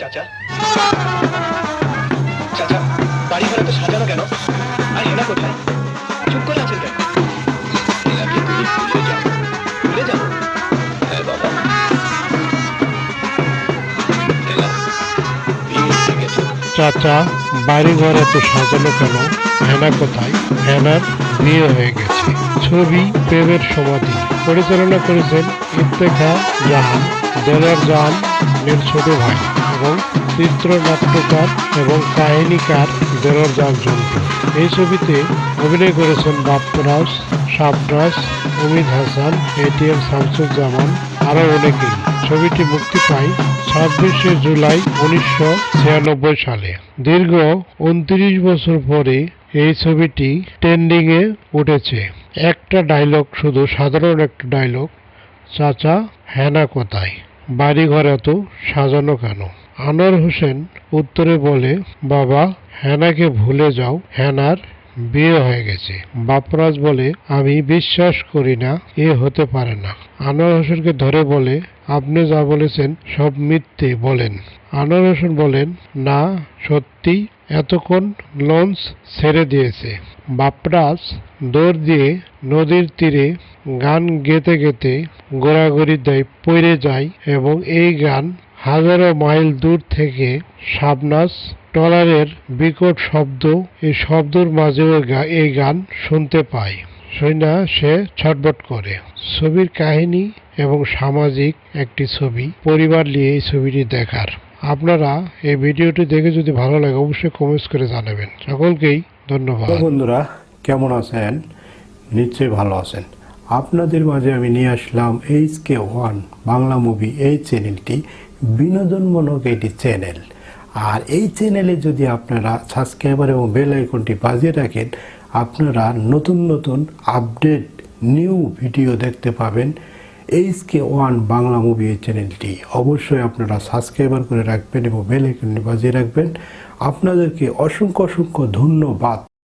চাচা। চাচা বাড়ি ঘরে তো সাজানো কেন? আর হেনা কোথায়? চুপ করে আছেন কেন? চাচা বাড়ি সাজানো কেন? হেনা কোথায়? হেনার বিয়ে হয়ে গেছে। ছবি, প্রেমের সমাধি। পরিচালনা করেছেন ইফতেখা জাহান দেলার জাহান এর ছোট ভাই। এবং চিত্রনাট্যকার এবং কাহিনীকার দেলার জাহান জন্টু এই ছবিতে অভিনয় করেছেন বাপ্পরাজ শাবরাজ অমিত হাসান, এটিএম শামসুজ্জামান, আরও অনেকেই। ছবিটি মুক্তি পায় ছাব্বিশে জুলাই উনিশশো ছিয়ানব্বই সালে। দীর্ঘ উনত্রিশ বছর পরে এই ছবিটি ট্রেন্ডিং এ উঠেছে। একটা ডায়লগ, শুধু সাধারণ একটা ডায়লগ, চাচা হেনা কোথায়? বাড়ি ঘর এত সাজানো কেন? আনোয়ার হোসেন উত্তরে বলে, বাবা, হেনাকে ভুলে যাও, হেনার বিয়ে হয়ে গেছে। বাপরাজ বলে, আমি বিশ্বাস করি না, এ হতে পারে না। আনোয়ার হোসেনকে ধরে বলে, আপনি যা বলেছেন সব মিথ্যে বলেন। আনোয়ার হোসেন বলেন, না, সত্যি এতক্ষণ লঞ্চ ছেড়ে দিয়েছে। বাপরাজ দৌড় দিয়ে নদীর তীরে গান গেতে গেতে গোড়াগড়ি দেয় পড়ে যায় এবং এই গান হাজারো মাইল দূর থেকে শাবনাজ টলারের বিকট শব্দ, এই শব্দর মাঝেও এই গান শুনতে পায়। শুনা সে ছটবট করে। ছবির কাহিনী এবং সামাজিক একটি ছবি, পরিবার নিয়ে এই ছবিটি দেখার। আপনারা এই ভিডিওটি দেখে যদি ভালো লাগে, অবশ্যই কমেন্টস করে জানাবেন। সকলকেই ধন্যবাদ। বন্ধুরা, কেমন আছেন? নিশ্চয়ই ভালো আছেন। আপনাদের মাঝে আমি নিয়ে আসলাম H K one Bangla movie এই চ্যানেলটি বিনোদনমূলক এটি চ্যানেল আর এই চ্যানেলে যদি আপনারা সাবস্ক্রাইবার এবং বেল আইকনটি বাজিয়ে রাখেন, আপনারা নতুন নতুন আপডেট নিউ ভিডিও দেখতে পাবেন H K one Bangla movie এই চ্যানেলটি অবশ্যই আপনারা সাবস্ক্রাইবার করে রাখবেন এবং বেল আইকনটি বাজিয়ে রাখবেন। আপনাদেরকে অসংখ্য অসংখ্য ধন্যবাদ।